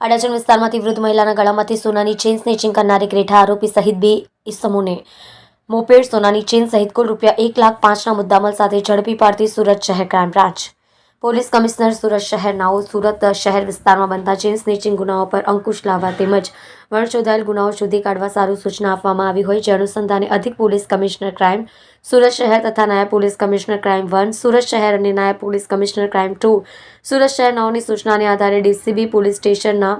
અડાજણ વિસ્તારમાંથી વૃદ્ધ મહિલાના ગળામાંથી સોનાની ચેન સ્નેચિંગ કરનારી ગ્રેઠા આરોપી સહિત બે ઇસમોને મોપેડ સોનાની ચેન સહિત કુલ રૂપિયા એક લાખ પાંચના મુદ્દામલ સાથે ઝડપી પાડતી સુરત શહેર crime branch. Police commissioner Surat શહેરનાઓ Surat શહેર વિસ્તારમાં બનતા ચેન સ્નેચિંગ ગુનાઓ પર અંકુશ લાવવા તેમજ વણશોધાયેલ ગુનાઓ શોધી કાઢવા સારું સૂચના આપવામાં આવી હોય જે અનુસંધાને અધિક પોલીસ કમિશનર ક્રાઇમ સુરત શહેર તથા નાયબ police commissioner crime one, Surat શહેર અને નાયબ police commissioner crime two. Surat શહેર નવની સૂચનાને આધારે ડીસીબી પોલીસ સ્ટેશનના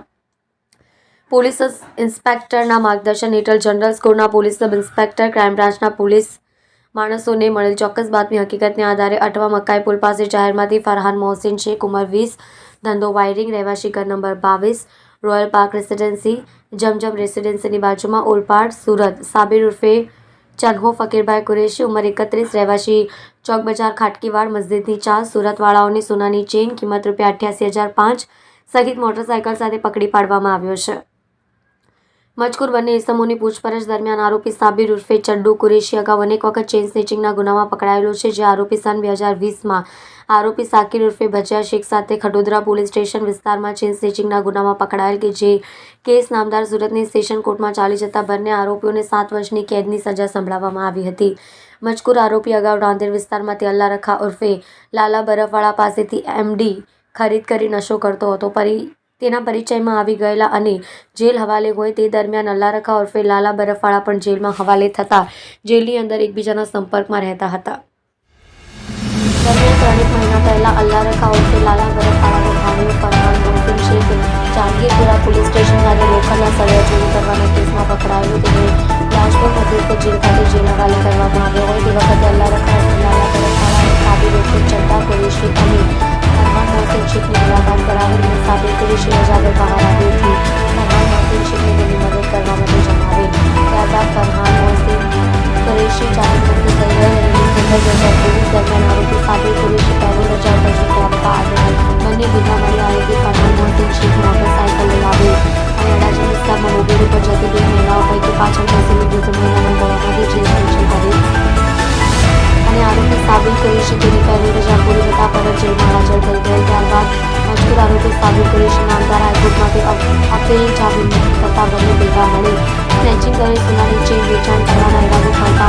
પોલીસ ઇન્સ્પેક્ટરના માર્ગદર્શન હેઠળ જનરલ સ્કોરના પોલીસ સબ ઇન્સ્પેક્ટર ક્રાઇમ બ્રાન્ચના પોલીસ માણસોને મળેલ ચોક્કસ બાતમી હકીકતને આધારે અટવા મકાઈ પુલ પાસે જાહેરમાંથી ફરહાન મોહસિન શેખ, ઉંમર વીસ, ધંધો વાયરિંગ, રહેવાસી ઘર નંબર બાવીસ, રોયલ પાર્ક રેસિડેન્સી, જમજમ રેસિડેન્સીની બાજુમાં ઓલપાડ, સુરત, સાબિર ઉર્ફે ચન્હો ફકીરભાઈ કુરેશી, ઉંમર એકત્રીસ, રહેવાસી ચોક બજાર ખાટકીવાડ, મસ્જિદની ચાર, સુરતવાળાઓની સોનાની ચેન, કિંમત રૂપિયા અઠ્યાસી હજાર પાંચ સહિત મોટરસાયકલ સાથે પકડી પાડવામાં આવ્યો છે. મજકૂર બંને ઇસમોની પૂછપરછ દરમિયાન આરોપી સાબિર ઉર્ફે ચડ્ડુ કુરેશી અગાઉ અનેક વખત ચેઇન સ્નેચિંગના ગુનામાં પકડાયેલો છે, જે આરોપી સન બે હજાર વીસમાં. આરોપી સાકિર ઉર્ફે ભજિયા શેખ સાથે ખડોદરા પોલીસ સ્ટેશન વિસ્તારમાં ચેઇન સ્નેચિંગના ગુનામાં પકડાયેલ કે જે કેસ નામદાર સુરતની સેશન કોર્ટમાં ચાલી જતા બંને આરોપીઓને સાત વર્ષની કેદની સજા સંભળાવવામાં આવી હતી. મજકૂર આરોપી અગાઉ રાંદેર વિસ્તારમાંથી અલ્લા રખા ઉર્ફે લાલા બરફવાળા પાસેથી એમડી ખરીદ કરી નશો કરતો હતો. પરી તેના પરિચયમાં આવી ગયેલા અને જેલ હવાલે હોય તે દરમિયાન અલ્લારખા ઉર્ફે લાલા બરફવાળા પણ જેલમાં હવાલે થતા જેલની અંદર એકબીજાના સંપર્કમાં રહેતા હતા. દરમિયાન ત્રણેક મહિના પહેલા અલ્લારખા ઉર્ફે લાલા બરફવાળાનો જેલમાં હાજર થઈ ગયેલ ત્યારબાદ મજકૂર આરોપી સાબિત કરી છે નામદાર હાઈકોર્ટમાંથી અપીલ જામીન થતા બંને ભેગા મળી સ્નેચિંગ કરી સોનાની ચેન વેચાણ કરવાના ઇરાદે ફરતા